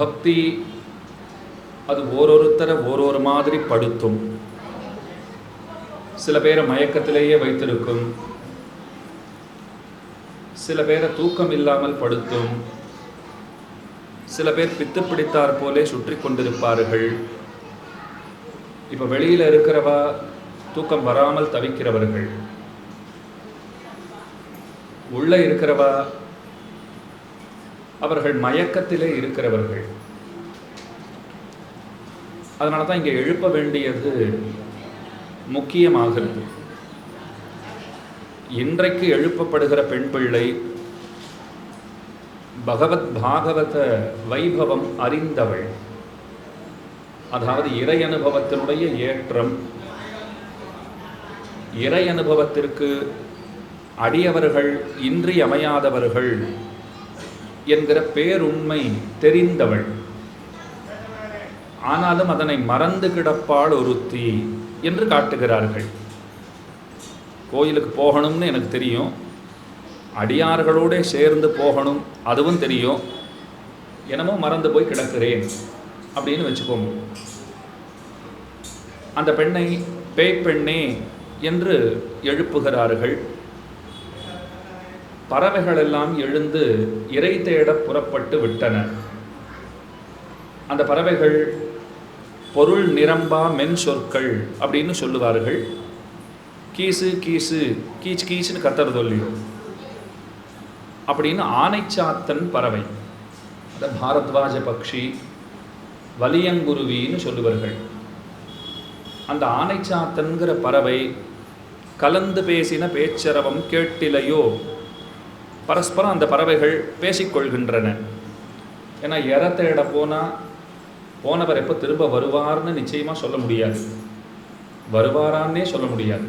பக்தி அது ஓரொருத்தரை ஓரொரு மாதிரி படுத்தும். சில பேரை மயக்கத்திலேயே வைத்திருக்கும். சில பேரை தூக்கம் இல்லாமல் படுத்தும். சில பேர் பித்து பிடித்தார் போலே சுற்றி கொண்டிருப்பார்கள். இப்போ வெளியில் இருக்கிறவா தூக்கம் வராமல் தவிக்கிறவர்கள். உள்ளே இருக்கிறவா அவர்கள் மயக்கத்திலே இருக்கிறவர்கள். அதனால தான் இங்கே எழுப்ப வேண்டியது முக்கியமாகிறது. இன்றைக்கு எழுப்பப்படுகிற பெண் பிள்ளை பகவத் பாகவத வைபவம் அறிந்தவள். அதாவது இறை அனுபவத்தினுடைய ஏற்றம். இறை அனுபவத்திற்கு அடியவர்கள் இன்றியமையாதவர்கள் என்கிற பேருண்மை தெரிந்தவள். ஆனாலும் அதனை மறந்து கிடப்பாள் ஒருத்தி என்று காட்டுகிறார்கள். கோயிலுக்கு போகணும்னு எனக்கு தெரியும். அடியார்களோட சேர்ந்து போகணும் அதுவும் தெரியும். என்னமோ மறந்து போய் கிடக்கிறேன் அப்படின்னு வச்சுக்கோங்க அந்த பெண்ணை பேய் பெண்ணே என்று எழுப்புகிறார்கள். பறவைகள் எல்லாம் எழுந்து இறை தேட புறப்பட்டு விட்டன. அந்த பறவைகள் பொருள் நிரம்பா மென் சொற்கள் அப்படின்னு சொல்லுவார்கள். கீசு கீசு கீச் கீச்சுன்னு கத்துறது இல்லையோ அப்படின்னு ஆனைச்சாத்தன் பறவை. அதை பாரத்வாஜ பக்ஷி வலியங்குருவின்னு சொல்லுவார்கள். அந்த ஆனைச்சாத்தன்கிற பறவை கலந்து பேசின பேச்சரவம் கேட்டிலையோ? பரஸ்பரம் அந்த பறவைகள் பேசிக்கொள்கின்றன. ஏன்னா எற தேட போனால் போனவர் எப்போ திரும்ப வருவார்னு நிச்சயமாக சொல்ல முடியாது. வருவாரான்னே சொல்ல முடியாது.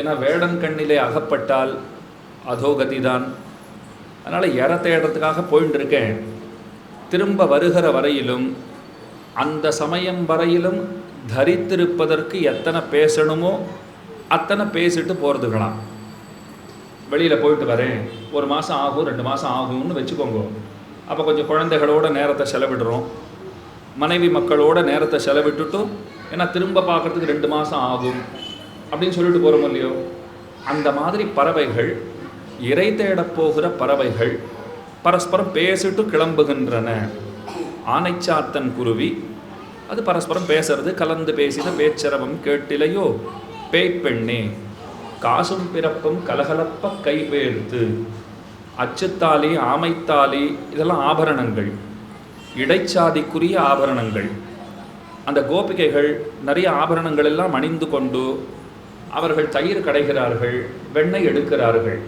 ஏன்னா வேடன் கண்ணிலே அகப்பட்டால் அதோகதி தான் அதனால் இற தேடுறதுக்காக போயிட்டு இருக்கேன் திரும்ப வருகிற வரையிலும் அந்த சமயம் வரையிலும் தரித்திருப்பதற்கு எத்தனை பேசணுமோ அத்தனை பேசிட்டு போகிறதுக்கலாம் வெளியில் போயிட்டு வரேன். ஒரு மாதம் ஆகும் ரெண்டு மாதம் ஆகும்னு வச்சுக்கோங்க. அப்போ கொஞ்சம் குழந்தைகளோட நேரத்தை செலவிடுறோம். மனைவி மக்களோட நேரத்தை செலவிட்டுட்டு ஏன்னா திரும்ப பார்க்குறதுக்கு ரெண்டு மாதம் ஆகும் அப்படின்னு சொல்லிட்டு போகிறோம் இல்லையோ? அந்த மாதிரி பறவைகள் இறை தேடப் போகிற பறவைகள் பரஸ்பரம் பேசிட்டு கிளம்புகின்றன. ஆனைச்சாத்தன் குருவி அது பரஸ்பரம் பேசுறது கலந்து பேசின பேச்சரவம் கேட்டிலையோ? பேய்ப்பெண்ணே காசும் பிறப்பும் கலகலப்ப கைவேர்த்து அச்சுத்தாலி ஆமைத்தாலி இதெல்லாம் ஆபரணங்கள். இடைச்சாதிக்குரிய ஆபரணங்கள். அந்த கோபிகைகள் நிறைய ஆபரணங்கள் எல்லாம் அணிந்து கொண்டு அவர்கள் தயிர் கடைகிறார்கள் வெண்ணெய் எடுக்கிறார்கள்.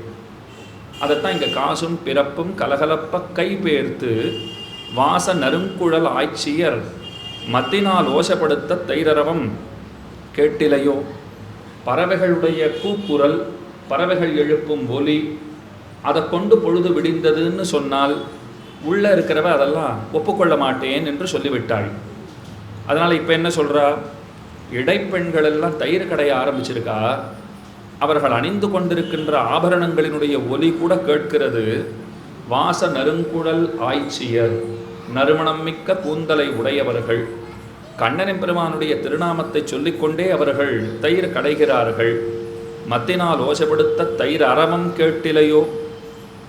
அதைத்தான் இங்கே காசும் பிறப்பும் கலகலப்ப கைபேர்த்து வாச நறுங்குழல் ஆய்ச்சியர் மத்தினால் ஓசப்படுத்த தைரரவம் கேட்டிலையோ? பறவைகளுடைய கூக்குரல் பறவைகள் எழுப்பும் ஒலி அதை கொண்டு பொழுது விடிந்ததுன்னு சொன்னால் உள்ளே இருக்கிறவ அதெல்லாம் ஒப்புக்கொள்ள மாட்டேன் என்று சொல்லிவிட்டாள். அதனால் இப்போ என்ன சொல்கிறா இடைப்பெண்கள் எல்லாம் தயிர் கடைய ஆரம்பிச்சிருக்கா? அவர்கள் அணிந்து கொண்டிருக்கின்ற ஆபரணங்களினுடைய ஒலி கூட கேட்கிறது. வாச நறுங்குழல் ஆய்ச்சியர் நறுமணம் மிக்க கூந்தலை உடையவர்கள் கண்ணனின் பெருமானுடைய திருநாமத்தை சொல்லிக்கொண்டே அவர்கள் தயிர் கடைகிறார்கள். மத்தினால் ஓசப்படுத்த தயிர் அறமம் கேட்டிலையோ?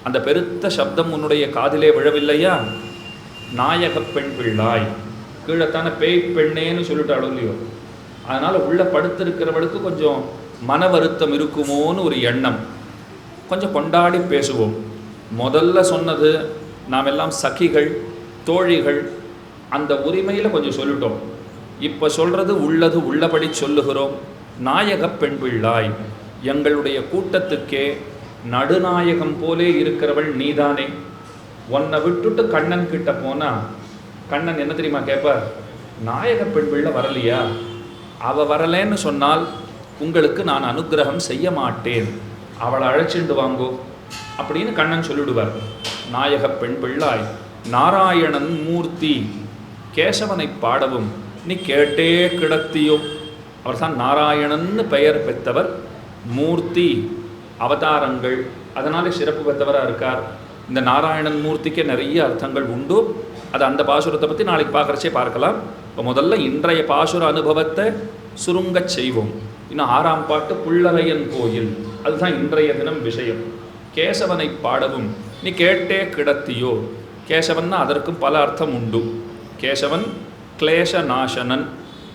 அந்த பெருத்த சப்தம் உன்னுடைய காதிலே விழவில்லையா? நாயகப் பெண் பிள்ளாய் கீழத்தான பேய் பெண்ணேன்னு சொல்லிட்டாலும் இல்லையோ? அதனால் உள்ள படுத்திருக்கிறவளுக்கு கொஞ்சம் மன வருத்தம் இருக்குமோன்னு ஒரு எண்ணம். கொஞ்சம் கொண்டாடி பேசுவோம். முதல்ல சொன்னது நாம் எல்லாம் சகிகள் தோழிகள் அந்த உரிமையில் கொஞ்சம் சொல்லிட்டோம். இப்போ சொல்கிறது உள்ளது உள்ளபடி சொல்லுகிறோம். நாயக பெண் பிள்ளாய் எங்களுடைய கூட்டத்துக்கே நடுநாயகம் போலே இருக்கிறவள் நீதானே. உன்னை விட்டுட்டு கண்ணன் கிட்ட போனா கண்ணன் என்ன தெரியுமா கேட்பார் நாயக பெண் பிள்ளை வரலையா? அவ வரலேன்னு சொன்னால் உங்களுக்கு நான் அனுக்கிரகம் செய்ய மாட்டேன். அவளை அழைச்சிண்டு வாங்கோ அப்படின்னு கண்ணன் சொல்லிடுவார். நாயக பெண் பிள்ளாய் நாராயணன் மூர்த்தி கேசவனை பாடவும் நீ கேட்டே கிடத்தியோ. அவர் தான் நாராயணன்னு பெயர் பெற்றவர் மூர்த்தி. அவதாரங்கள் அதனாலே சிறப்பு பெற்றவராக இருக்கார். இந்த நாராயணன் மூர்த்திக்கே நிறைய அர்த்தங்கள் உண்டு. அது அந்த பாசுரத்தை பற்றி நாளைக்கு பார்க்குறச்சே பார்க்கலாம். இப்போ முதல்ல இன்றைய பாசுர அனுபவத்தை சுருங்கச் செய்வோம். இன்னும் ஆறாம் பாட்டு புள்ளரையன் கோயில். அதுதான் இன்றைய தினம் விஷயம். கேசவனை பாடவும் நீ கேட்டே கிடத்தியோ? கேசவன்னா அதற்கும் பல அர்த்தம் உண்டு. கேசவன் கிளேச நாசனன்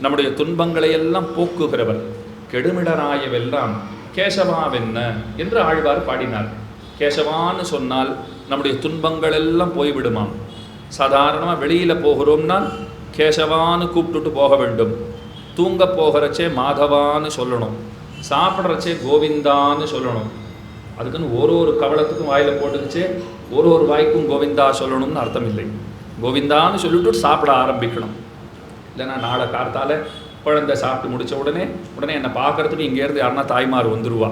நம்முடைய துன்பங்களை எல்லாம் போக்குகிறவர். கெடுமிடராயவெல்லாம் கேசவாவென்ன? என்று ஆழ்வார் பாடினார். கேசவான்னு சொன்னால் நம்முடைய துன்பங்கள் எல்லாம் போய்விடுமாம். சாதாரணமாக வெளியில் போகிறோம்னா கேசவான்னு கூப்பிட்டுட்டு போக வேண்டும். தூங்க போகிறச்சே மாதவான்னு சொல்லணும். சாப்பிட்றச்சே கோவிந்தான்னு சொல்லணும். அதுக்குன்னு ஒரு ஒரு கவலத்துக்கும் வாயில் போட்டுக்கிச்சே ஒரு ஒரு வாய்க்கும் கோவிந்தா சொல்லணும்னு அர்த்தம் இல்லை கோவிந்தான்னு சொல்லிட்டு சாப்பிட ஆரம்பிக்கணும். இல்லைன்னா நாளை கார்த்தால குழந்தை சாப்பிட்டு முடித்த உடனே உடனே என்னை பார்க்குறதுக்கு இங்கேருந்து யாருன்னா தாய்மார் வந்துடுவா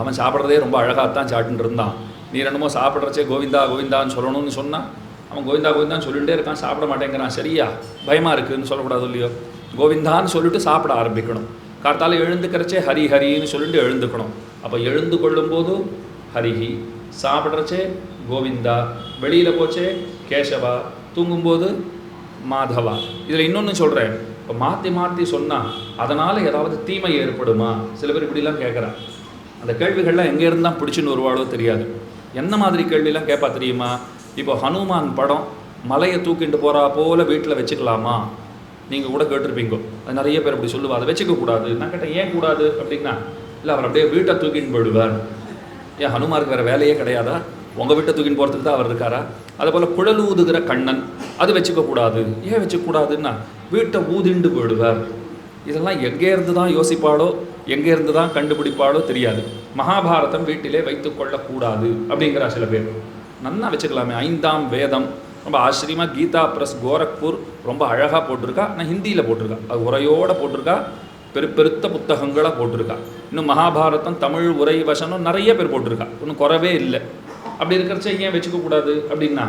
அவன் சாப்பிட்றதே ரொம்ப அழகாகத்தான் சாப்பிட்டுட்டு இருந்தான். நீ ரெண்டுமோ சாப்பிட்றச்சே கோவிந்தா கோவிந்தான்னு சொல்லணும்னு சொன்னான் அவன் கோவிந்தா கோவிந்தான்னு சொல்லிகிட்டே இருக்கான் சாப்பிட மாட்டேங்கிறான். சரியா? பயமாக இருக்குதுன்னு சொல்லக்கூடாது இல்லையோ? கோவிந்தான்னு சொல்லிட்டு சாப்பிட ஆரம்பிக்கணும். கார்த்தால எழுந்துக்கிறச்சே ஹரி ஹரின்னு சொல்லிட்டு எழுந்துக்கணும். அப்போ எழுந்து கொள்ளும்போது ஹரிஹி சாப்பிட்றச்சே கோவிந்தா வெளியில் போச்சே கேசவா தூங்கும்போது மாதவா. இதில் இன்னொன்று சொல்கிறேன் இப்போ மாற்றி மாற்றி சொன்னால் அதனால் ஏதாவது தீமை ஏற்படுமா? சில பேர் இப்படிலாம் கேட்குறான் அந்த கேள்விகள்லாம் எங்கே இருந்தால் பிடிச்சின்னு வருவாளோ தெரியாது. என்ன மாதிரி கேள்விலாம் கேட்பா தெரியுமா? இப்போ ஹனுமான் படம் மலையை தூக்கிட்டு போகிறா போல் வீட்டில் வச்சுக்கலாமா? நீங்கள் கூட கேட்டிருப்பீங்க. அது நிறைய பேர் அப்படி சொல்லுவா. அதை வச்சுக்க கூடாது. நான் கேட்டேன் ஏன் கூடாது அப்படின்னா? இல்லை அவர் அப்படியே வீட்டை தூக்கின்னு போயிடுவார் ஏன் ஹனுமாருக்கு வேறு வேலையே கிடையாதா? உங்கள் வீட்டை தூக்கின்னு போகிறதுக்கு தான் அவர் இருக்காரா? அதே போல் குழல் ஊதுகிற கண்ணன் அது வச்சுக்கக்கூடாது ஏன் வச்சுக்கூடாதுன்னா வீட்டை ஊதிண்டு போயிடுவார். இதெல்லாம் எங்கே இருந்து தான் யோசிப்பாளோ எங்கே இருந்து தான் கண்டுபிடிப்பாளோ தெரியாது. மகாபாரதம் வீட்டிலே வைத்து கொள்ளக்கூடாது அப்படிங்கிறா சில பேர். நன்னா வச்சுக்கலாமே. ஐந்தாம் வேதம். ரொம்ப ஆச்சரியமாக கீதா ப்ரெஸ் கோரக்பூர் ரொம்ப அழகாக போட்டிருக்கா. ஆனால் ஹிந்தியில் போட்டிருக்கா. அது உரையோடு போட்டிருக்கா. பெரு பெருத்த புத்தகங்களாக போட்டிருக்கா. இன்னும் மகாபாரதம் தமிழ் உரை வசனம் நிறைய பேர் போட்டிருக்கா. ஒன்றும் குறவே இல்லை. அப்படி இருக்கிறச்ச ஏன் வச்சுக்க கூடாது அப்படின்னா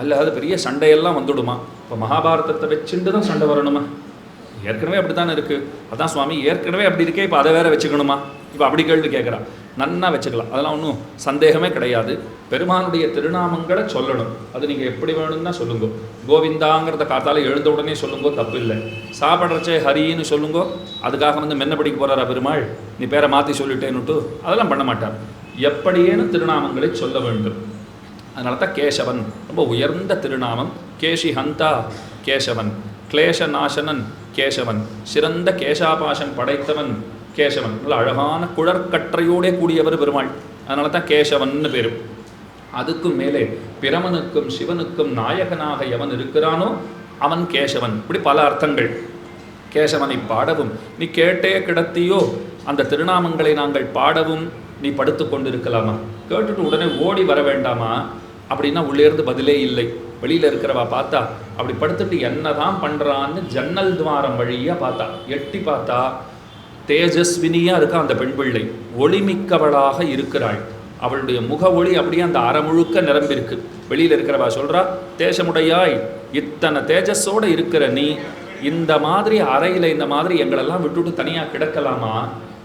அல்ல அது பெரிய சண்டையெல்லாம் வந்துடுமா? இப்போ மகாபாரதத்தை வச்சுட்டு தான் சண்டை வரணுமா? ஏற்கனவே அப்படி தானே இருக்குது அதான் சுவாமி ஏற்கனவே அப்படி இருக்கே இப்போ அதை வேற வச்சுக்கணுமா? இப்போ அப்படி கேள்வி கேட்குறா. நன்னா வச்சுக்கலாம். அதெல்லாம் ஒன்றும் சந்தேகமே கிடையாது. பெருமானுடைய திருநாமங்களை சொல்லணும். அது நீங்கள் எப்படி வேணும்னா சொல்லுங்க. கோவிந்தாங்கிறத காத்தால எழுந்த உடனே சொல்லுங்க தப்பு இல்லை. சாப்பிட்றச்சே ஹரின்னு சொல்லுங்க. அதுக்காக வந்து மென்னபடிக்கு போகிறாரா பெருமாள்? நீ பேரை மாற்றி சொல்லிட்டேன்னுட்டு அதெல்லாம் பண்ண மாட்டார். எப்படியேனும் திருநாமங்களை சொல்ல வேண்டும். அதனால தான் கேசவன் ரொம்ப உயர்ந்த திருநாமம். கேஷி ஹந்தா கேசவன். கிளேஷ நாசனன் கேசவன். சிறந்த கேசாபாசன் படைத்தவன் கேசவன். நல்ல அழகான குழற்கற்றையோடே கூடியவர் பெருமாள். அதனால தான் கேசவன்னு பேர். அதுக்கும் மேலே பிரமனுக்கும் சிவனுக்கும் நாயகனாக எவன் இருக்கிறானோ அவன் கேசவன். இப்படி பல அர்த்தங்கள். கேசவனை பாடவும் நீ கேட்டே கிடத்தியோ அந்த திருநாமங்களை நாங்கள் பாடவும் நீ படுத்து கொண்டிருக்கலாமா? கேட்டுட்டு உடனே ஓடி வர வேண்டாமா? அப்படின்னா உள்ளே இருந்து பதிலே இல்லை. வெளியில் இருக்கிறவா பார்த்தா அப்படி படுத்துட்டு என்னதான் பண்ணுறான்னு ஜன்னல் துவாரம் வழியா பார்த்தா எட்டி பார்த்தா தேஜஸ்வினியா இருக்கா அந்த பெண் பிள்ளை. ஒளிமிக்கவளாக இருக்கிறாள். அவளுடைய முக ஒளி அப்படியே அந்த அரை முழுக்க நிரம்பியிருக்கு. வெளியில் இருக்கிறவா சொல்கிறா தேசமுடையாய் இத்தனை தேஜஸோட இருக்கிற நீ இந்த மாதிரி அறையில் இந்த மாதிரி எங்களெல்லாம் விட்டுட்டு தனியாக கிடக்கலாமா?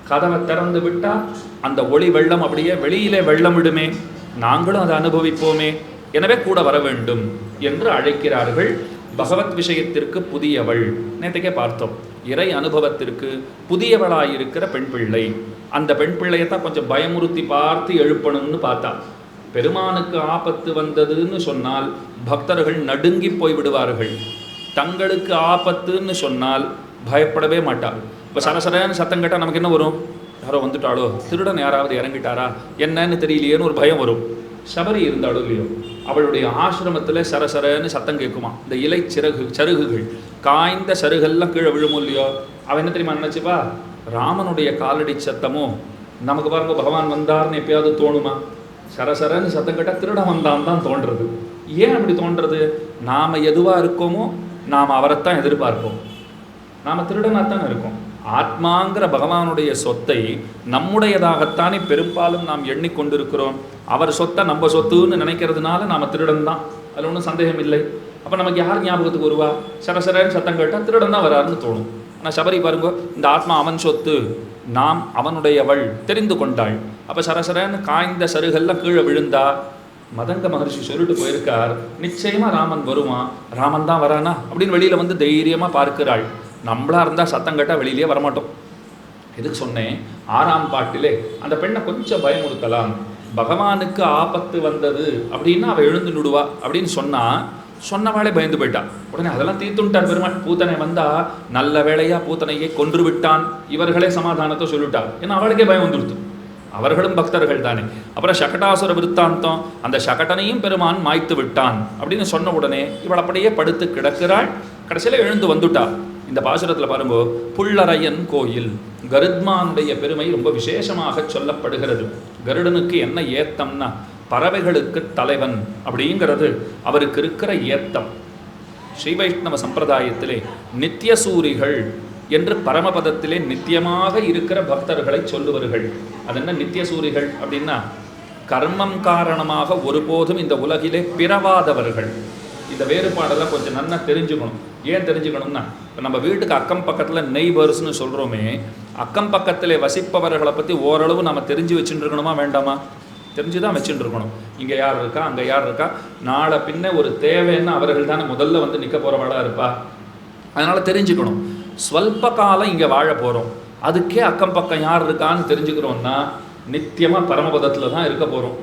கதவை திறந்து விட்டால் அந்த ஒளி வெள்ளம் அப்படியே வெளியிலே வெள்ளம் விடுமே நாங்களும் அதை அனுபவிப்போமே. எனவே கூட வர வேண்டும் என்று அழைக்கிறார்கள் பகவத் விஷயத்திற்கு புதியவள். நேற்றுக்கே பார்த்தோம். இறை அனுபவத்திற்கு புதியவளாயிருக்கிற பெண் பிள்ளை. அந்த பெண் பிள்ளையை தான் கொஞ்சம் பயமுறுத்தி பார்த்து எழுப்பணும்னு பார்த்தா. பெருமானுக்கு ஆபத்து வந்ததுன்னு சொன்னால் பக்தர்கள் நடுங்கி போய் விடுவார்கள். தங்களுக்கு ஆபத்துன்னு சொன்னால் பயப்படவே மாட்டார்கள். இப்போ சரசரன்னு சத்தம் கேட்டால் நமக்கு என்ன வரும்? யாரோ வந்துட்டாளோ? திருடன் யாராவது இறங்கிட்டாரா? என்னன்னு தெரியலையேன்னு ஒரு பயம் வரும். சபரி இருந்தாலும் இல்லையோ? அவளுடைய ஆசிரமத்தில் சரசரன்னு சத்தம் கேட்குமா? இந்த இலை சிறகு சருகுகள். காய்ந்த சருகெல்லாம் கீழே விழுமோ இல்லையோ? அவன் என்ன தெரியுமா நினச்சிப்பா? ராமனுடைய காலடி சத்தமோ நமக்கு பாருங்க பகவான் வந்தார்னு எப்பயாவது தோணுமா? சரசரன்னு சத்தம் கேட்டால் திருடன் வந்தான் தான் தோன்றது. ஏன் அப்படி தோன்றது? நாம் எதுவாக இருக்கோமோ நாம் அவரைத்தான் எதிர்பார்ப்போம். நாம் திருடனாகத்தான் இருக்கோம். ஆத்மாங்கிற பகவானுடைய சொத்தை நம்முடையதாகத்தானே பெரும்பாலும் நாம் எண்ணிக்கொண்டிருக்கிறோம். அவர் சொத்தை நம்ம சொத்துன்னு நினைக்கிறதுனால நாம் திருடன் தான் அதில் ஒன்றும் சந்தேகம் இல்லை. அப்போ நமக்கு யார் ஞாபகத்துக்கு வருவா? சரசரன்னு சத்தம் கேட்டால் திருடன் தான் வராருன்னு தோணும். ஆனால் சபரி பாருங்க இந்த ஆத்மா அவன் சொத்து நாம் அவனுடையவள் தெரிந்து கொண்டாள். அப்போ சரசரன்னு காய்ந்த சருகெல்லாம் கீழே விழுந்தா மதங்க மகர்ஷி சொல்லிட்டு போயிருக்கார் நிச்சயமா ராமன் வருவான். ராமன் தான் வரானா? அப்படின்னு வெளியில் வந்து தைரியமாக பார்க்கிறாள். நம்மளா இருந்தால் சத்தம் கேட்டால் வெளியிலேயே வரமாட்டோம். எதுக்கு சொன்னேன்? ஆறாம் பாட்டிலே அந்த பெண்ணை கொஞ்சம் பயமுறுத்தலாம். பகவானுக்கு ஆபத்து வந்தது அப்படின்னா அவள் எழுந்து நுடுவா அப்படின்னு சொன்னா சொன்னவாளே பயந்து போயிட்டான் உடனே அதெல்லாம் தீர்த்துட்டார் பெருமாள். பூத்தனை வந்தா நல்ல வேளையா பூத்தனையை கொன்று விட்டான். இவர்களே சமாதானத்தை சொல்லிட்டா. ஏன்னா அவளுக்கே பயம் வந்துடுத்து. அவர்களும் பக்தர்கள் தானே. அப்புறம் சகடாசுர விருத்தாந்தம் அந்த சகடனையும் பெருமான் மாய்த்து விட்டான் அப்படின்னு சொன்ன உடனே இவள் அப்படியே படுத்து கிடக்கிறாள். கடைசியில் எழுந்து வந்துட்டாள் இந்த பாசுரத்தில் பாருங்க புள்ளரையன் கோயில் கருத்மானுடைய பெருமை ரொம்ப விசேஷமாக சொல்லப்படுகிறது. கருடனுக்கு என்ன ஏத்தம்னா பறவைகளுக்கு தலைவன் அப்படிங்கிறது அவருக்கு இருக்கிற ஏத்தம். ஸ்ரீ வைஷ்ணவ சம்பிரதாயத்திலே நித்தியசூரிகள் என்று பரமபதத்திலே நித்தியமாக இருக்கிற பக்தர்களை சொல்லுவார்கள். அது என்ன நித்தியசூரிகள் அப்படின்னா கர்மம் காரணமாக ஒருபோதும் இந்த உலகிலே பிறவாதவர்கள். இந்த வேறுபாடெல்லாம் கொஞ்சம் நல்லா தெரிஞ்சுக்கணும். ஏன் தெரிஞ்சுக்கணும்னா இப்போ நம்ம வீட்டுக்கு அக்கம் பக்கத்தில் நெய்பர்ஸ்னு சொல்கிறோமே அக்கம் பக்கத்தில் வசிப்பவர்களை பற்றி ஓரளவு நம்ம தெரிஞ்சு வச்சுட்டு இருக்கணுமா வேண்டாமா? தெரிஞ்சு தான் வச்சுட்டு இருக்கணும் இங்கே யார் இருக்கா? அங்கே யார் இருக்கா? நாளை பின்ன ஒரு தேவைன்னு அவர்கள் தானே முதல்ல வந்து நிற்க போகிறவளாக இருப்பா. அதனால் தெரிஞ்சுக்கணும். ஸ்வல்ப காலம் இங்கே வாழ போகிறோம் அதுக்கே அக்கம் பக்கம் யார் இருக்கான்னு தெரிஞ்சுக்கிறோம்னா நித்தியமாக பரமபதத்தில் தான் இருக்க போகிறோம்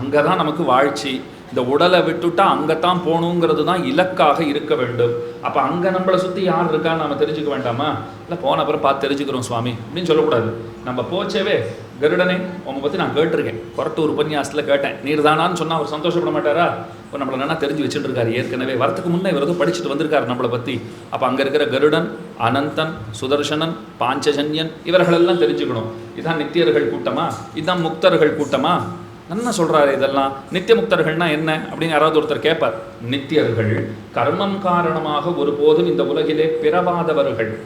அங்கே தான் நமக்கு வாழ்ச்சி. இந்த உடலை விட்டுட்டா அங்கே தான் போகணுங்கிறது தான் இலக்காக இருக்க வேண்டும். அப்போ அங்கே நம்மளை சுற்றி யார் இருக்கான்னு நம்ம தெரிஞ்சுக்க வேண்டாமா? இல்லை போன அப்புறம் பார்த்து தெரிஞ்சுக்கிறோம் சுவாமி அப்படின்னு சொல்லக்கூடாது. நம்ம போச்சவே கருடனே உங்களை பற்றி நான் கேட்டிருக்கேன். கொரட்டூர் உபன்யாசத்தில் கேட்டேன். நீர் தானான்னு சொன்னால் அவர் சந்தோஷப்பட மாட்டாரா? இப்போ நம்மளை நல்லா தெரிஞ்சு வச்சுட்டு இருக்காரு ஏற்கனவே. வரத்துக்கு முன்னே இவர் படிச்சுட்டு வந்திருக்காரு நம்மளை பற்றி அப்போ அங்கே இருக்கிற கருடன் அனந்தன் சுதர்சனன் பாஞ்சஜன்யன் இவர்களெல்லாம் தெரிஞ்சுக்கணும். இதான் நித்தியர்கள் கூட்டமா? இதான் முக்தர்கள் கூட்டமா? என்ன சொல்றாரு இதெல்லாம்? நித்திய முக்தர்கள்னா என்ன? அப்படின்னு யாராவது ஒருத்தர் கேட்பார் நித்தியர்கள் கர்மம் காரணமாக ஒருபோதும் இந்த உலகிலே பிறவாதவர்கள்.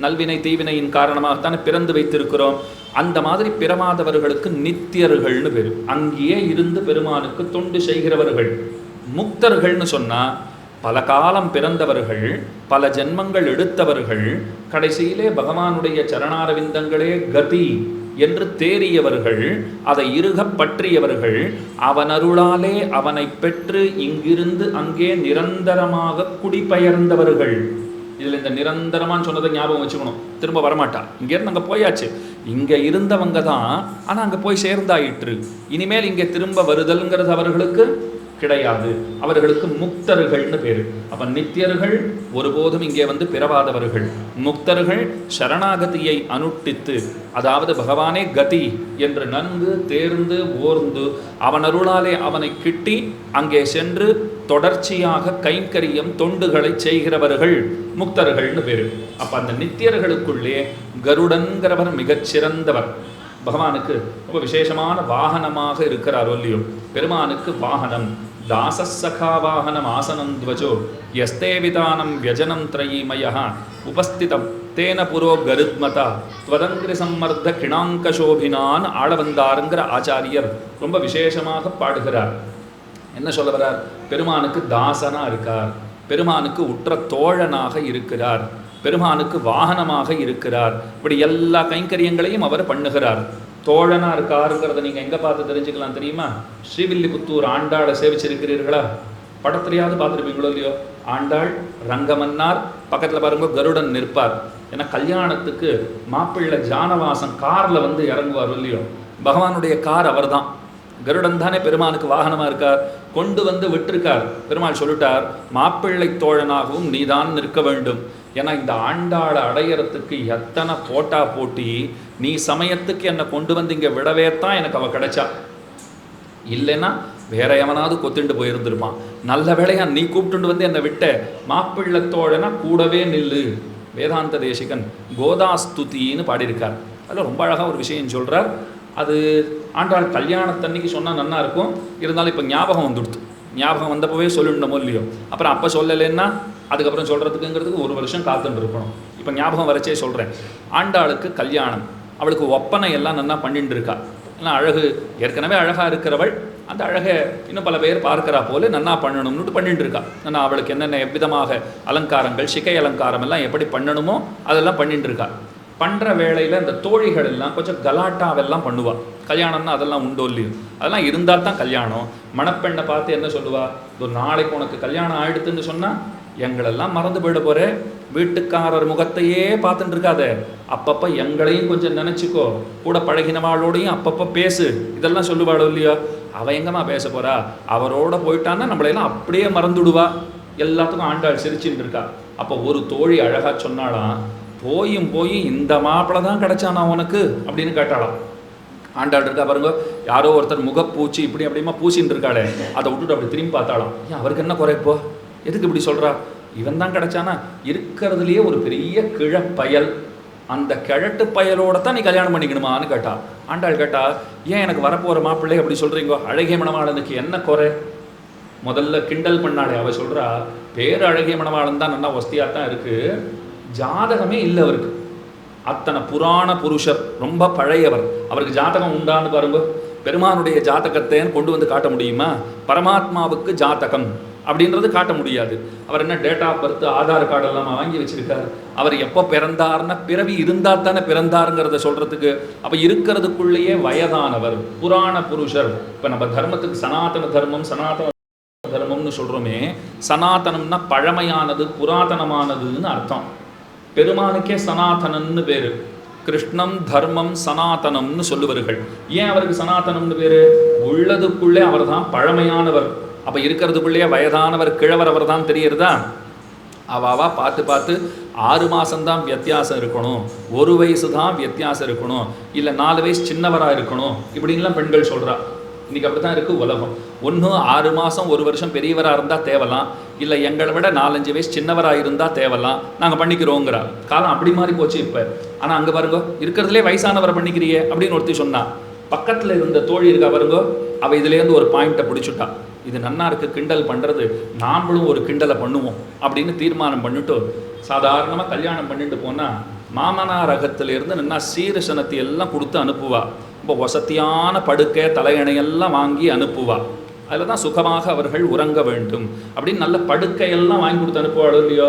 நல்வினை தீவினையின் காரணமாகத்தானே பிறந்து வைத்திருக்கிறோம். அந்த மாதிரி பிறவாதவர்களுக்கு நித்தியர்கள்னு பேரு. அங்கேயே இருந்து பெருமானுக்கு தொண்டு செய்கிறவர்கள். முக்தர்கள்னு சொன்னா பல காலம் பிறந்தவர்கள் பல ஜென்மங்கள் எடுத்தவர்கள் கடைசியிலே பகவானுடைய சரணாரவிந்தங்களே கதி. என்று தேறியவர்கள் அதை இருகப் பற்றியவர்கள் அவன் அருளாலே அவனை பெற்று இங்கிருந்து அங்கே நிரந்தரமாக குடிபெயர்ந்தவர்கள். இதில் இந்த நிரந்தரமான்னு சொன்னதை ஞாபகம் வச்சுக்கணும். திரும்ப வரமாட்டா. இங்கேருந்து அங்கே போயாச்சு. இங்கே இருந்தவங்க தான் ஆனால் அங்கே போய் சேர்ந்தாயிற்று. இனிமேல் இங்கே திரும்ப வருதல்ங்கிறது அவர்களுக்கு கிடையாது. அவர்களுக்கு முக்தர்கள்னு பேரு. அப்ப நித்தியர்கள் ஒருபோதும் இங்கே வந்து பிறவாதவர்கள். முக்தர்கள் சரணாகதியை அனுட்டித்து அதாவது பகவானே கதி என்று நன்கு தேர்ந்து ஓர்ந்து அவன் அருளாலே அவனை கிட்டி அங்கே சென்று தொடர்ச்சியாக கைங்கரியம் தொண்டுகளை செய்கிறவர்கள் முக்தர்கள்னு பேர். அப்போ அந்த நித்தியர்களுக்குள்ளே கருடன்கிறவர் மிகச்சிறந்தவர் பகவானுக்கு ரொம்ப விசேஷமான வாகனமாக இருக்கிறார் இல்லையோ? பெருமானுக்கு வாகனம். தாசசகா வாகனம் ஆசனம் துவஜோ எஸ்தே விதானம் வியஜனம் திரயீமய உபஸ்திதம் தேன புரோ கருத்மதா துவதங்கிரி சம்மர்த்த கிணாங்கசோபினான் ஆள வந்தாருங்கிற ஆச்சாரியர் ரொம்ப விசேஷமாக பாடுகிறார். என்ன சொல்ல வர்றார் பெருமானுக்கு தாசனா இருக்கார். பெருமானுக்கு உற்ற தோழனாக இருக்கிறார். பெருமானுக்கு வாகனமாக இருக்கிறார். இப்படி எல்லா கைங்கரியங்களையும் அவர் பண்ணுகிறார். தோழனா இருக்காருங்கிறத நீங்கள் எங்கே பார்த்து தெரிஞ்சுக்கலாம் தெரியுமா? ஸ்ரீவில்லிபுத்தூர் ஆண்டாளை சேவிச்சிருக்கிறீர்களா? படத்திலையாவது பார்த்துருப்பீங்களோ இல்லையோ? ஆண்டாள் ரங்கமன்னார் பக்கத்தில் பாருங்க கருடன் நிற்பார். ஏன்னா கல்யாணத்துக்கு மாப்பிள்ளை ஜானவாசன் காரில் வந்து இறங்குவார் இல்லையோ? பகவானுடைய கார் அவர் தான் கருடன் தானே பெருமானுக்கு வாகனமாக இருக்கார். கொண்டு வந்து விட்டிருக்கார். பெருமாள் சொல்லிட்டார் மாப்பிள்ளை தோழனாகவும் நீதான் நிற்க வேண்டும். ஏன்னா இந்த ஆண்டாளை அடையறதுக்கு எத்தனை போட்டா போட்டி நீ சமயத்துக்கு என்னை கொண்டு வந்து இங்கே விடவே தான் எனக்கு அவள் கிடைச்சா. இல்லைன்னா வேற எவனாவது கொத்துண்டு போயிருந்திருப்பான். நல்ல வேலையா நீ கூப்பிட்டு வந்து என்னை விட்ட மாப்பிள்ளத்தோடனா கூடவே நில்லு. வேதாந்த தேசிகன் கோதாஸ்துதின்னு பாடியிருக்கார். அதில் ரொம்ப அழகாக ஒரு விஷயம் சொல்கிறார் அது ஆண்டாள் கல்யாணத்தன்னைக்கு சொன்னால் நல்லாயிருக்கும் இருக்கும். இருந்தாலும் இப்போ ஞாபகம் வந்துடுத்து ஞாபகம் வந்தப்பவே சொல்லிடணுமோ இல்லையோ? அப்புறம் அப்போ சொல்லலைன்னா அதுக்கப்புறம் சொல்கிறதுக்குங்கிறதுக்கு ஒரு வருஷம் காத்துட்டு இருக்கணும். இப்போ ஞாபகம் வரைச்சே சொல்கிறேன் ஆண்டாளுக்கு கல்யாணம். அவளுக்கு ஒப்பனை எல்லாம் நல்லா பண்ணிட்டு இருக்கா எல்லாம் அழகு ஏற்கனவே அழகாக இருக்கிறவள் அந்த அழகை இன்னும் பல பேர் பார்க்கிறா போல நன்னா பண்ணணும்னுட்டு பண்ணிட்டு இருக்கா நன்னா அவளுக்கு என்னென்ன எவ்விதமாக அலங்காரங்கள் சிக்கை அலங்காரம் எல்லாம் எப்படி பண்ணணுமோ அதெல்லாம் பண்ணிட்டு இருக்கா பண்ணுற வேளையில் இந்த தோழிகள் எல்லாம் கொஞ்சம் கலாட்டாவெல்லாம் பண்ணுவாள் கல்யாணம்னா அதெல்லாம் உண்டோ இல்லையோ? அதெல்லாம் இருந்தால் தான் கல்யாணம். மணப்பெண்ணை பார்த்து என்ன சொல்லுவா? ஒரு நாளைக்கு உனக்கு கல்யாணம் ஆயிடுத்துன்னு சொன்னால் எங்களெல்லாம் மறந்து போயிட போற. வீட்டுக்காரர் முகத்தையே பார்த்துட்டு இருக்காத. அப்பப்போ எங்களையும் கொஞ்சம் நினச்சிக்கோ. கூட பழகினவாளோடையும் அப்பப்போ பேசு. இதெல்லாம் சொல்லுவாளோ இல்லையோ? அவ எங்கம்மா பேச போறா? அவரோட போயிட்டான்னா நம்மளையெல்லாம் அப்படியே மறந்துடுவா எல்லாத்துக்கும் ஆண்டாள் சிரிச்சுட்டு இருக்கா. அப்போ ஒரு தோழி அழகா சொன்னாலாம் போயும் போய் இந்த மாப்பிளை தான் கிடைச்சானா உனக்கு? அப்படின்னு கேட்டாளாம். ஆண்டாள் இருக்கா பாருங்க யாரோ ஒருத்தர் முகப்பூச்சி இப்படி அப்படிமா பூசின்னு இருக்காளே. அதை விட்டுட்டு அப்படி திரும்பி பார்த்தாலாம் ஏன் அவருக்கு என்ன குறைப்போ எதுக்கு இப்படி சொல்கிறா இவன் தான் கிடைச்சானா? இருக்கிறதுலையே ஒரு பெரிய கிழப்பயல் அந்த கிழட்டு பயலோட தான் நீ கல்யாணம் பண்ணிக்கணுமான்னு கேட்டா. ஆண்டாள் கேட்டா ஏன் எனக்கு வரப்போகிற மாப்பிள்ளை அப்படி சொல்கிறீங்கோ அழகிய மணவாளனுக்கு என்ன குறை? முதல்ல கிண்டல் பண்ணாளே அவள் சொல்கிறா பேர் அழகிய மணவாளன் தான் நல்லா வசதியாக தான் இருக்குது ஜாதகமே இல்லை அவருக்கு. அத்தனை புராண புருஷர் ரொம்ப பழையவர். அவருக்கு ஜாதகம் உண்டான்னு பாருங்க. பெருமானுடைய ஜாதகத்தைன்னு கொண்டு வந்து காட்ட முடியுமா? பரமாத்மாவுக்கு ஜாதகம். அப்படின்றது காட்ட முடியாது. அவர் என்ன date of birth Aadhaar card எல்லாம் வாங்கி வச்சிருக்காரு. அவர் எப்போ பிறந்தார்னா பிறவி இருந்தால் தானே பிறந்தாருங்கிறத சொல்றதுக்கு அப்போ இருக்கிறதுக்குள்ளேயே வயதானவர் புராண புருஷர். இப்போ நம்ம தர்மத்துக்கு சனாதன தர்மம் சனாதன தர்மம்னு சொல்றோமே சனாதனம்னா பழமையானது புராதனமானதுன்னு அர்த்தம். பெருமானுக்கே சனாதனன்னு பேரு. கிருஷ்ணம் தர்மம் சனாதனம்னு சொல்லுவார்கள். ஏன் அவருக்கு சனாதனம்னு பேரு? உள்ளதுக்குள்ளே அவர்தான் பழமையானவர். அப்போ இருக்கிறதுக்குள்ளேயே வயதானவர் கிழவரவர் தான் தெரியறதா? அவாவா பார்த்து பார்த்து ஆறு மாதம்தான் வித்தியாசம் இருக்கணும். ஒரு வயசு தான் வித்தியாசம் இருக்கணும். இல்லை நாலு வயசு சின்னவராக இருக்கணும். இப்படின்லாம் பெண்கள் சொல்கிறா இன்றைக்கி அப்படி தான் இருக்குது உலகம். ஒன்று ஆறு மாதம் ஒரு வருஷம் பெரியவராக இருந்தால் தேவலாம். இல்லை எங்களை விட நாலஞ்சு வயசு சின்னவராக இருந்தால் தேவலாம். நாங்கள் பண்ணிக்கிறோங்கிறா. காலம் அப்படி மாறி போச்சு இப்போ. ஆனால் அங்கே பாருங்க இருக்கிறதுலே வயசானவரை பண்ணிக்கிறியே அப்படின்னு ஒருத்தி சொன்னான் பக்கத்தில் இருந்த தோழி இருக்கா பாருங்க அவள் இதுலேருந்து ஒரு பாயிண்ட்டை பிடிச்சுட்டா. இது நன்னா இருக்கு கிண்டல் பண்ணுறது நாமளும் ஒரு கிண்டலை பண்ணுவோம் அப்படின்னு தீர்மானம் பண்ணிட்டு சாதாரணமாக கல்யாணம் பண்ணிட்டு போனால் மாமனார் அகத்திலிருந்து நின்னா சீரசனத்தை எல்லாம் கொடுத்து அனுப்புவா. ரொம்ப வசதியான படுக்கை தலையணையெல்லாம் வாங்கி அனுப்புவா. அதில் தான் சுகமாக அவர்கள் உறங்க வேண்டும் அப்படின்னு நல்ல படுக்கையெல்லாம் வாங்கி கொடுத்து அனுப்புவாளோ இல்லையோ?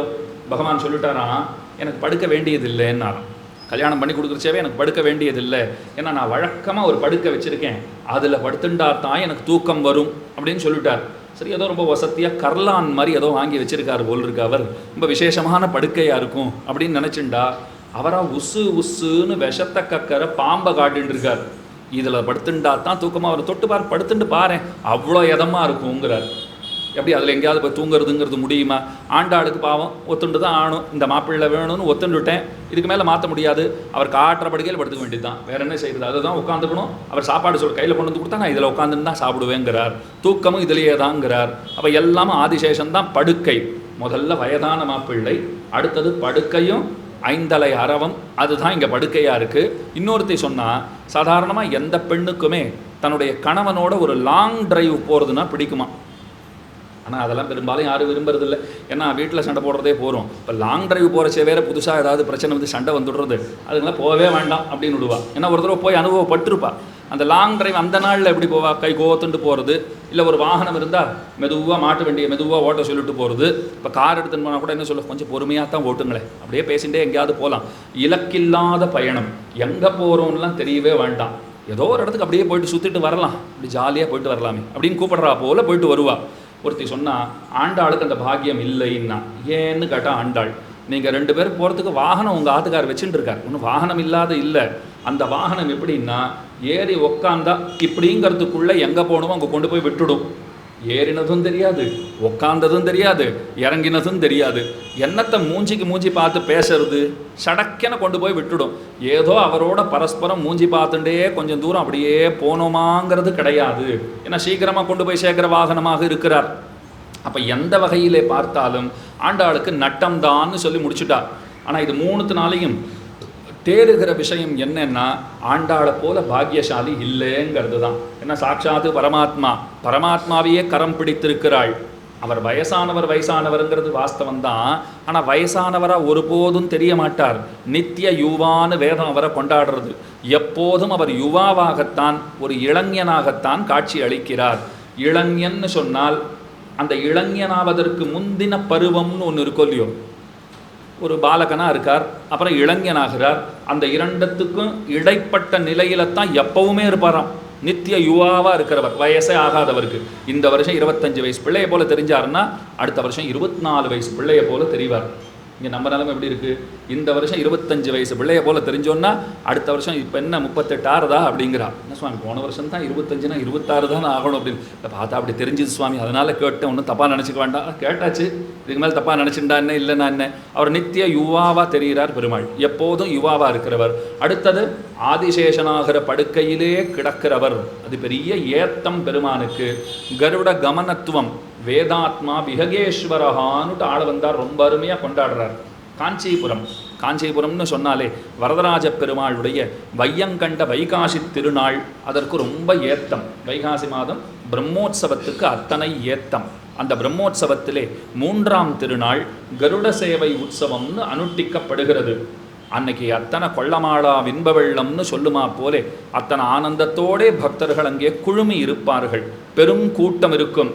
பகவான் சொல்லிட்டாராம் எனக்கு படுக்க வேண்டியதில்லைன்னாராம். கல்யாணம் பண்ணி கொடுக்குறச்சவே எனக்கு படுக்க வேண்டியதில்லை. ஏன்னா நான் வழக்கமாக ஒரு படுக்கை வச்சுருக்கேன். அதில் படுத்துண்டா தான் எனக்கு தூக்கம் வரும் அப்படின்னு சொல்லிட்டார். சரி ஏதோ ரொம்ப வசதியாக கர்லான் மாதிரி ஏதோ வாங்கி வச்சுருக்காரு போல் இருக்கு அவர். ரொம்ப விசேஷமான படுக்கையாக இருக்கும் அப்படின்னு நினச்சிண்டா. அவராக உசு உசுன்னு விஷத்தை கக்கற பாம்பை காட்டின்னு இருக்கார். இதில் படுத்துண்டா தான் தூக்கமாக அவர் தொட்டு பார் படுத்துட்டு பாரு அவ்வளோ இதமாக இருக்குங்கிறார் எப்படி அதில் எங்கேயாவது போய் தூங்குறதுங்கிறது முடியுமா? ஆண்டாளுக்கு பாவம் ஒத்துண்டு தான் ஆணும் இந்த மாப்பிள்ளை வேணும்னு ஒத்துண்டுட்டேன். இதுக்கு மேலே மாற்ற முடியாது. அவர் காட்டுற படுக்கையில் படுத்துக்க வேண்டியது தான் வேறு என்ன செய்யுது அதுதான் உட்காந்துக்கணும் அவர் சாப்பாடு சொல் கையில் கொண்டு வந்து கொடுத்தா நான் இதில் உட்காந்துன்னு தான் சாப்பிடுவேங்கிறார். தூக்கமும் இதிலேயே தாங்கிறார் அப்போ எல்லாமும் ஆதிசேஷன் தான் படுக்கை. முதல்ல வயதான மாப்பிள்ளை அடுத்தது படுக்கையும் ஐந்தலை அறவம் அதுதான் இங்கே படுக்கையாக இருக்குது இன்னொருத்தி சொன்னால் சாதாரணமாக எந்த பெண்ணுக்குமே தன்னுடைய கணவனோட ஒரு லாங் டிரைவ் போகிறதுனா பிடிக்குமா? ஆனால் அதெல்லாம் பெரும்பாலும் யாரும் விரும்புறதில்ல. ஏன்னா வீட்டில் சண்டை போடுறதே போகிறோம் இப்போ லாங் டிரைவ் போகிறச்சே வேறு புதுசாக ஏதாவது பிரச்சனை வந்து சண்டை வந்துடுறது அதுங்களாம் போகவே வேண்டாம் அப்படின்னு விடுவா. ஏன்னா ஒரு தடவை போய் அனுபவப்பட்டிருப்பா. அந்த லாங் டிரைவ் அந்த நாளில் எப்படி போவா? கை கோத்துண்டு போகிறது இல்லை ஒரு வாகனம் இருந்தால் மெதுவாக மாட்ட வேண்டிய மெதுவாக ஓட்ட சொல்லிட்டு போகிறது இப்போ கார் எடுத்துன்னு போனால் கூட என்ன சொல்ல கொஞ்சம் பொறுமையாக தான் ஓட்டுங்களேன். அப்படியே பேசிகிட்டே எங்கேயாவது போகலாம் இலக்கில்லாத பயணம். எங்கே போகிறோம்லாம் தெரியவே வேண்டாம். ஏதோ ஒரு இடத்துக்கு அப்படியே போயிட்டு சுற்றிட்டு வரலாம். அப்படி ஜாலியாக போயிட்டு வரலாமே. அப்படின்னு கூப்பிடுறா போல போயிட்டு வருவா. ஒருத்தி சொன்னா ஆண்டாளுக்கு அந்த பாக்கியம் இல்லைன்னா. ஏன்னு கேட்டா ஆண்டாள் நீங்கள் ரெண்டு பேரும் போகிறதுக்கு வாகனம் உங்கள் ஆத்துக்கார் வச்சுட்டு இருக்கார் ஒன்றும் வாகனம் இல்லாத இல்லை. அந்த வாகனம் எப்படின்னா ஏறி உக்காந்தா இப்படிங்கிறதுக்குள்ளே எங்கே போகணுமோ அங்கே கொண்டு போய் விட்டுடும். ஏறினதும் தெரியாது உக்காந்ததும் தெரியாது இறங்கினதும் தெரியாது. என்னத்தை மூஞ்சிக்கு மூஞ்சி பார்த்து பேசுறது? சடக்கென கொண்டு போய் விட்டுடும். ஏதோ அவரோட பரஸ்பரம் மூஞ்சி பார்த்துட்டே கொஞ்சம் தூரம் அப்படியே போனோமாங்கிறது கிடையாது. ஏன்னா சீக்கிரமாக கொண்டு போய் சேர்க்கிற வாகனமாக இருக்கிறார். அப்போ எந்த வகையிலே பார்த்தாலும் ஆண்டாளுக்கு நட்டம்தான்னு சொல்லி முடிச்சுட்டார். ஆனால் இது மூணுத்தினாலையும் தேறுகிற விஷயம் என்னன்னா ஆண்டாளை போல பாக்கியசாலி இல்லைங்கிறது தான் என்ன சாட்சாத்து பரமாத்மா? பரமாத்மாவையே கரம் பிடித்திருக்கிறாள். அவர் வயசானவர் வயசானவருங்கிறது வாஸ்தவம் தான் ஆனால் வயசானவராக ஒருபோதும் தெரிய மாட்டார். நித்திய யுவான்னு வேதம் அவரை கொண்டாடுறது. எப்போதும் அவர் யுவாவாகத்தான் ஒரு இளைஞனாகத்தான் காட்சி அளிக்கிறார். இளைஞன்னு சொன்னால் அந்த இளைஞனாவதற்கு முந்தின பருவம்னு ஒன்று இருக்கும் இல்லையோ? ஒரு பாலகனாக இருக்கார் அப்புறம் இளைஞனாகிறார். அந்த இரண்டத்துக்கும் இடைப்பட்ட நிலையில தான் எப்பவுமே இருப்பாராம். நித்திய யுவாவாக இருக்கிறவர் வயசே ஆகாதவருக்கு. இந்த வருஷம் இருபத்தஞ்சு வயசு. பிள்ளையை போல தெரிஞ்சாருன்னா அடுத்த வருஷம் இருபத்தி நாலு வயசு. பிள்ளையை போல தெரிவார். இங்கே நம்ம நிலமை எப்படி இருக்குது இந்த வருஷம் இருபத்தஞ்சு வயசு. பிள்ளைய போல தெரிஞ்சோன்னா அடுத்த வருஷம் இப்போ என்ன முப்பத்தெட்டு ஆறுதா? அப்படிங்கிறா. என்ன சுவாமி போன வருஷம் தான் இருபத்தஞ்சுனா இருபத்தாறு தான் ஆகணும் அப்படின்னு. இல்லை பார்த்தா அப்படி தெரிஞ்சுது சுவாமி. அதனால் கேட்டேன். ஒன்றும் தப்பாக நினச்சிக்க வேண்டாம். கேட்டாச்சு. இதுக்கு மேலே தப்பாக நினச்சிண்டா என்ன இல்லைன்னா என்ன? அவர் நித்திய யுவாவாக தெரிகிறார் பெருமாள். எப்போதும் யுவாவாக இருக்கிறவர். அடுத்தது ஆதிசேஷனாகிற படுக்கையிலே கிடக்கிறவர். அது பெரிய ஏத்தம் பெருமானுக்கு. கருட கமனத்துவம். வேதாத்மா விஹகேஸ்வரஹான்னுட்டு ஆள் வந்தார். ரொம்ப அருமையாக கொண்டாடுறார். காஞ்சிபுரம். காஞ்சிபுரம்னு சொன்னாலே வரதராஜ பெருமாளுடைய வையங்கண்ட வைகாசி திருநாள் அதற்கு ரொம்ப ஏத்தம். வைகாசி மாதம் பிரம்மோற்சவத்துக்கு அத்தனை ஏத்தம். அந்த பிரம்மோற்சவத்திலே மூன்றாம் திருநாள் கருட சேவை உற்சவம்னு அனுட்டிக்கப்படுகிறது. அன்னைக்கு அத்தனை கொள்ளமாளா வின்ப வெள்ளம்னு சொல்லுமா போலே அத்தனை ஆனந்தத்தோடே பக்தர்கள் அங்கே குழுமி இருப்பார்கள். பெரும் கூட்டம் இருக்கும்.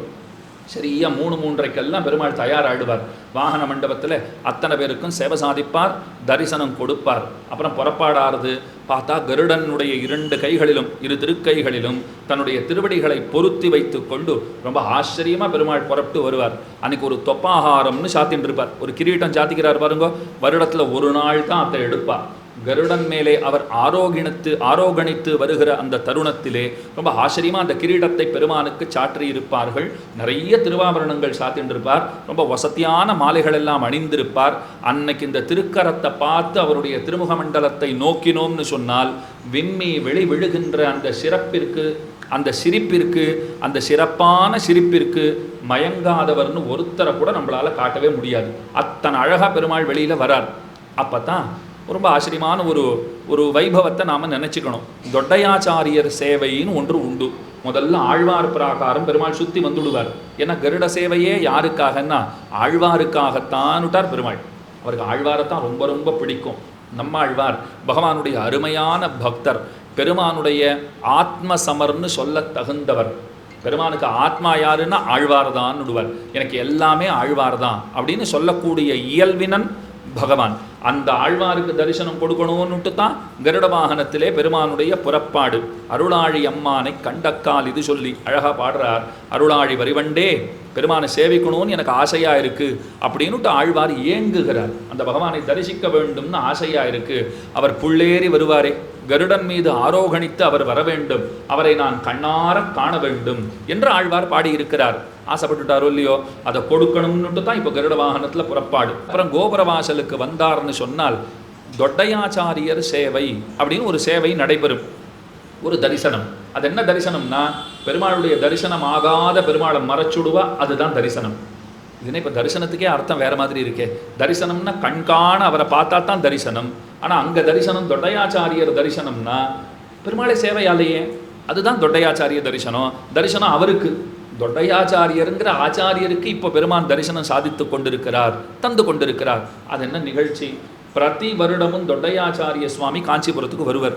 சரியா மூணு மூன்றைக்கெல்லாம் பெருமாள் தயாராகிடுவார் வாகன மண்டபத்தில் அத்தனை பேருக்கும் சேவை சாதிப்பார் தரிசனம் கொடுப்பார். அப்புறம் புறப்பாடாறுது. பார்த்தா கருடனுடைய இரண்டு கைகளிலும் இரு திருக்கைகளிலும் தன்னுடைய திருவடிகளை பொருத்தி வைத்து கொண்டு ரொம்ப ஆச்சரியமாக பெருமாள் புறப்பட்டு வருவார். அன்னைக்கு ஒரு தொப்பாகாரம்னு சாத்தின்னு இருப்பார் ஒரு கிரீட்டம் சாத்திக்கிறார் பாருங்க. வருடத்தில் ஒரு நாள் தான் அதை எடுப்பார் கருடன் மேலே அவர் ஆரோகிணித்து ஆரோகணித்து வருகிற அந்த தருணத்திலே ரொம்ப ஆச்சரியமாக அந்த கிரீடத்தை பெருமானுக்கு சாற்றி இருப்பார்கள் நிறைய திருவாபரணங்கள் சாத்தின்றிருப்பார். ரொம்ப வசதியான மாலைகள் எல்லாம் அணிந்திருப்பார். அன்னைக்கு இந்த திருக்கரத்தை பார்த்து அவருடைய திருமுக மண்டலத்தை நோக்கினோம்னு சொன்னால் விம்மி வெளி விழுகின்ற அந்த சிறப்பிற்கு அந்த சிரிப்பிற்கு அந்த சிறப்பான சிரிப்பிற்கு மயங்காதவர்னு ஒருத்தரை கூட நம்மளால காட்டவே முடியாது. அத்தனை அழகா பெருமாள் வெளியில வரார். அப்பதான் ரொம்ப ஆச்சரியமான ஒரு ஒரு வைபவத்தை நாம் நினச்சிக்கணும். தொட்டையாச்சாரியர் சேவைன்னு ஒன்று உண்டு. முதல்ல ஆழ்வார் பிராகாரம் பெருமாள் சுற்றி வந்துடுவார். ஏன்னா கருட சேவையே யாருக்காகன்னா ஆழ்வாருக்காகத்தானுட்டார் பெருமாள். அவருக்கு ஆழ்வாரைத்தான் ரொம்ப ரொம்ப பிடிக்கும். நம்ம ஆழ்வார் பகவானுடைய அருமையான பக்தர் பெருமானுடைய ஆத்ம சமர்னு சொல்ல தகுந்தவர். பெருமானுக்கு ஆத்மா யாருன்னா ஆழ்வார் தான் விடுவார் எனக்கு எல்லாமே ஆழ்வார் தான் அப்படின்னு சொல்லக்கூடிய இயல்பினன் பகவான் அந்த ஆழ்வாருக்கு தரிசனம் கொடுக்கணும்னுட்டு தான் கருட வாகனத்திலே பெருமானுடைய புறப்பாடு. அருளாழி அம்மானை கண்டக்கால் இது சொல்லி அழகா பாடுறார். அருளாழி வரிவண்டே பெருமானை சேவிக்கணும்னு எனக்கு ஆசையா இருக்கு அப்படின்னுட்டு ஆழ்வார் ஏங்குகிறார் அந்த பகவானை தரிசிக்க வேண்டும்னு ஆசையா இருக்கு. அவர் புள்ளேறி வருவாரே. கருடன் மீது ஆரோகணித்து அவர் வர வேண்டும். அவரை நான் கண்ணார காண வேண்டும் என்று ஆழ்வார் பாடியிருக்கிறார். ஆசைப்பட்டுட்டாரோ இல்லையோ அதை கொடுக்கணும்னுட்டு தான் இப்போ கருட வாகனத்தில் புறப்பாடு. அப்புறம் கோபுர வாசலுக்கு வந்தார்னு சொன்னால் தொட்டையாச்சாரியர் சேவை அப்படின்னு ஒரு சேவை நடைபெறும். ஒரு தரிசனம். அது என்ன தரிசனம்னா பெருமாளுடைய தரிசனம் ஆகாத பெருமாளை மறைச்சுடுவா அதுதான் தரிசனம். இதுனே இப்போ தரிசனத்துக்கே அர்த்தம் வேற மாதிரி இருக்கே. தரிசனம்னா கண்காண அவரை பார்த்தா தான் தரிசனம். ஆனால் அங்கே தரிசனம் தொட்டையாச்சாரியர் தரிசனம்னா பெருமாளை சேவையாலேயே. அதுதான் தொட்டையாச்சாரிய தரிசனம். தரிசனம் அவருக்கு. தொடையாச்சாரியருங்கிற ஆச்சாரியருக்கு இப்போ பெருமான் தரிசனம் சாதித்து கொண்டிருக்கிறார் தந்து கொண்டிருக்கிறார். அது என்ன நிகழ்ச்சி? பிரதி வருடமும் தொடையாச்சாரிய சுவாமி காஞ்சிபுரத்துக்கு வருவர்.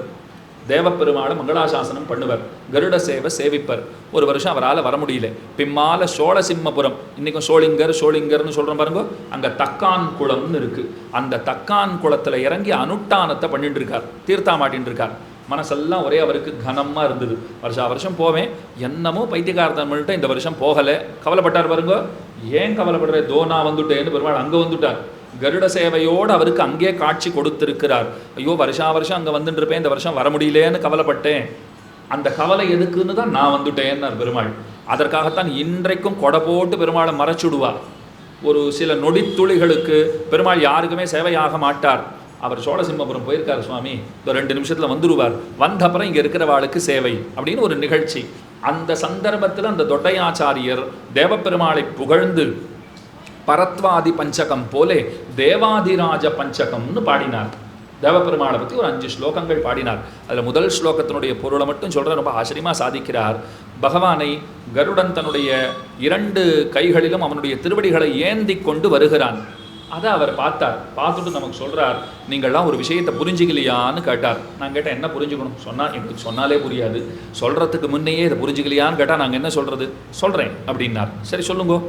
தேவப்பெருமாளை மங்களாசாசனம் பண்ணுவர். கருட சேவை சேவிப்பர். ஒரு வருஷம் அவரால் வர முடியல. பிம்மால சோழசிம்மபுரம் இன்றைக்கும் சோழிங்கர் சோழிங்கர்னு சொல்கிறோம் பாருங்க அங்கே தக்கான் குளம்னு இருக்குது அந்த தக்கான் குளத்தில் இறங்கி அனுட்டானத்தை பண்ணிட்டு இருக்கார். தீர்த்தா மாட்டின்னு இருக்கார். மனசெல்லாம் ஒரே அவருக்கு கனமாக இருந்தது. வருஷா வருஷம் போவேன். என்னமோ பைத்தியகாரத்தன்மள்கிட்ட இந்த வருஷம் போகலை. கவலைப்பட்டார் பாருங்க. ஏன் கவலைப்படுற? தோ நான் வந்துட்டேன்னு பெருமாள் அங்கே வந்துட்டார். கருட சேவையோடு அவருக்கு அங்கே காட்சி கொடுத்திருக்கிறார். ஐயோ வருஷா வருஷம் அங்கே வந்துட்டுருப்பேன் இந்த வருஷம் வர முடியலேன்னு கவலைப்பட்டேன். அந்த கவலை எதுக்குன்னு தான் நான் வந்துட்டேன்னார் பெருமாள். அதற்காகத்தான் இன்றைக்கும் கொடை போட்டு பெருமாளை மறைச்சுடுவார். ஒரு சில நொடித்துளிகளுக்கு பெருமாள் யாருக்குமே சேவையாக மாட்டார். அவர் சோழசிம்மபுரம் போயிருக்கார் சுவாமி. ஒரு ரெண்டு நிமிஷத்தில் வந்துடுவார் வந்த அப்புறம் இங்கே இருக்கிறவாளுக்கு சேவை அப்படின்னு ஒரு நிகழ்ச்சி. அந்த சந்தர்ப்பத்தில் அந்த தொட்டையாச்சாரியர் தேவப்பெருமாளை புகழ்ந்து பரத்வாதி பஞ்சகம் போலே தேவாதிராஜ பஞ்சகம்னு பாடினார். தேவப்பெருமாளை பற்றி ஒரு அஞ்சு ஸ்லோகங்கள் பாடினார். அதில் முதல் ஸ்லோகத்தினுடைய பொருளை மட்டும் சொல்கிற ரொம்ப ஆச்சரியமாக சாதிக்கிறார். பகவானை கருடன் தன்னுடைய இரண்டு கைகளிலும் அவனுடைய திருவடிகளை ஏந்தி கொண்டு வருகிறான். அதை அவர் பார்த்தார். பார்த்துட்டு நமக்கு சொல்கிறார் நீங்கள்லாம் ஒரு விஷயத்தை புரிஞ்சுக்கலையான்னு கேட்டார். நான் கேட்டால் என்ன புரிஞ்சுக்கணும்? சொன்னால் எனக்கு சொன்னாலே புரியாது. சொல்கிறதுக்கு முன்னையே இதை புரிஞ்சுக்கலையான்னு கேட்டால் நாங்கள் என்ன சொல்கிறது சொல்கிறேன் அப்படின்னார். சரி சொல்லுங்கோ.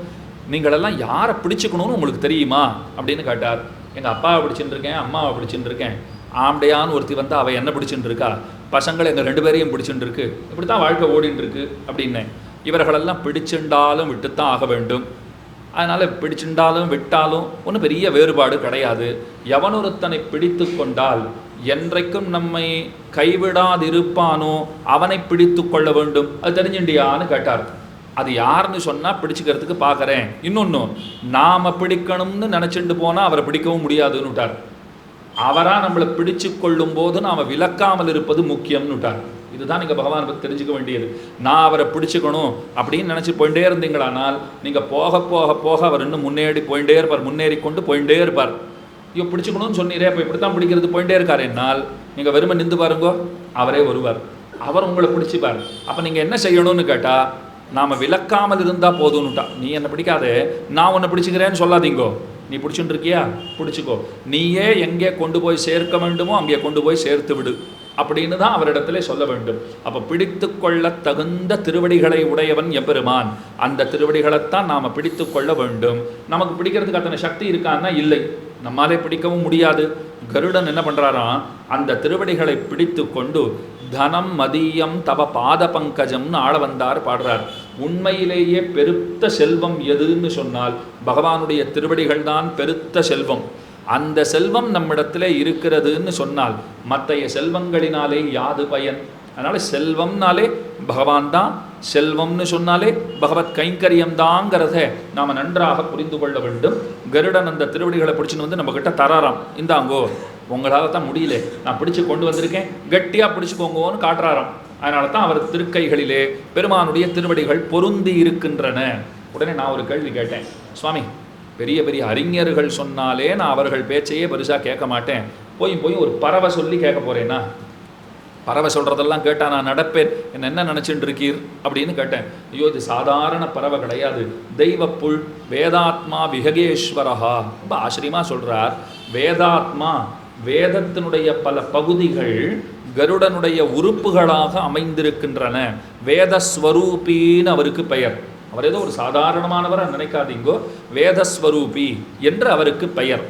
நீங்களெல்லாம் யாரை பிடிச்சிக்கணும்னு உங்களுக்கு தெரியுமா? அப்படின்னு கேட்டார். எங்கள் அப்பாவை பிடிச்சிட்டு இருக்கேன் அம்மாவை பிடிச்சிட்டு இருக்கேன். ஆம்படையான்னு ஒருத்தி வந்து அவள் என்ன பிடிச்சிட்டு இருக்கா? பசங்களை எங்கள் ரெண்டு பேரையும் பிடிச்சிட்டு இருக்கு. இப்படி தான் வாழ்க்கை ஓடிட்டு இருக்கு அப்படின்னேன். இவர்களெல்லாம் பிடிச்சிருந்தாலும் விட்டுத்தான் ஆக வேண்டும். அதனால் பிடிச்சிருந்தாலும் விட்டாலும் ஒன்றும் பெரிய வேறுபாடு கிடையாது. எவனொருத்தனை பிடித்து கொண்டால் என்றைக்கும் நம்மை கைவிடாதிருப்பானோ? அவனை பிடித்து கொள்ள வேண்டும். அது தெரிஞ்சுண்டியான்னு கேட்டார். அது யாருன்னு சொன்னால் பிடிச்சிக்கிறதுக்கு பார்க்குறேன் இன்னொன்று நாம் பிடிக்கணும்னு நினச்சிட்டு போனால் அவரை பிடிக்கவும் முடியாதுன்னு விட்டார் அவராக நம்மளை பிடிச்சு கொள்ளும் போது நாம் விலக்காமல் இருப்பது முக்கியம்னு விட்டார் இதுதான் நீங்கள் பகவான் பற்றி தெரிஞ்சுக்க வேண்டியது. நான் அவரை பிடிச்சிக்கணும் அப்படின்னு நினச்சி போயிட்டே இருந்தீங்களானால் நீங்கள் போக போக போக அவர் இன்னும் முன்னேறி போயிட்டே இருப்பார் முன்னேறி கொண்டு போயிட்டே இருப்பார். ஐயோ பிடிச்சிக்கணும்னு சொன்னீரே இப்போ இப்படி தான் பிடிக்கிறது போயிட்டே இருக்கார். என்னால் நீங்கள் வெறுமை நின்று பாருங்கோ அவரே வருவார் அவர் உங்களை பிடிச்சிப்பார். அப்போ நீங்கள் என்ன செய்யணும்னு கேட்டால் நாம் விலக்காமல் இருந்தால் போதும்னுட்டா. நீ என்னை பிடிக்காதே நான் உன்னை பிடிச்சிக்கிறேன்னு சொல்லாதீங்கோ. நீ பிடிச்சுட்டு இருக்கியா? பிடிச்சிக்கோ. நீயே எங்கே கொண்டு போய் சேர்க்க வேண்டுமோ அங்கே கொண்டு போய் சேர்த்து விடு. அப்படின்னு தான் அவரிடத்திலே சொல்ல வேண்டும். அப்போ பிடித்து கொள்ள தகுந்த திருவடிகளை உடையவன் எம்பெருமான். அந்த திருவடிகளைத்தான் நாம் பிடித்து கொள்ள வேண்டும். நமக்கு பிடிக்கிறதுக்கு அத்தனை சக்தி இருக்கான்னா இல்லை. நம்மாலே பிடிக்கவும் முடியாது. கருடன் என்ன பண்ணுறாராம் அந்த திருவடிகளை பிடித்து கொண்டு தனம் மதியம் தவ பாத பங்கஜம்னு ஆள வந்தார் பாடுறார். உண்மையிலேயே பெருத்த செல்வம் எதுன்னு சொன்னால் பகவானுடைய திருவடிகள் தான் பெருத்த செல்வம். அந்த செல்வம் நம்மிடத்திலே இருக்கிறதுன்னு சொன்னால் மற்றைய செல்வங்களினாலே யாது பயன்? அதனால் செல்வம்னாலே பகவான் தான் செல்வம்னு சொன்னாலே பகவத் கைங்கரியம் தாங்கிறத நாம் நன்றாக புரிந்து கொள்ள வேண்டும். கருடன் அந்த திருவடிகளை பிடிச்சின்னு வந்து நம்மக்கிட்ட தராராம். இந்தாங்கோ உங்களால் தான் முடியல. நான் பிடிச்சி கொண்டு வந்திருக்கேன். கட்டியாக பிடிச்சிக்கோங்கோன்னு காட்டுறாராம். அதனால தான் அவர் திருக்கைகளிலே பெருமானுடைய திருவடிகள் பொருந்தி இருக்கின்றன. உடனே நான் ஒரு கேள்வி கேட்டேன். சுவாமி பெரிய பெரிய அறிஞர்கள் சொன்னாலே நான் அவர்கள் பேச்சையே பெருசாக கேட்க மாட்டேன். போய் போய் ஒரு பறவை சொல்லி கேட்க போகிறேன்னா பறவை சொல்கிறதெல்லாம் கேட்டால் நான் நடப்பேன். என்ன என்ன நினச்சிட்டு இருக்கீர்? அப்படின்னு கேட்டேன். ஐயோ இது சாதாரண பறவை கிடையாது. தெய்வப்புல் வேதாத்மா விககேஸ்வரஹா. ரொம்ப ஆச்சரியமாக சொல்கிறார் வேதாத்மா வேதத்தினுடைய பல பகுதிகள் கருடனுடைய உறுப்புகளாக அமைந்திருக்கின்றன. வேதஸ்வரூபின்னு அவருக்கு பெயர். அவர் ஏதோ ஒரு சாதாரணமானவராக நினைக்காதீங்கோ வேதஸ்வரூபி என்று அவருக்கு பெயர்.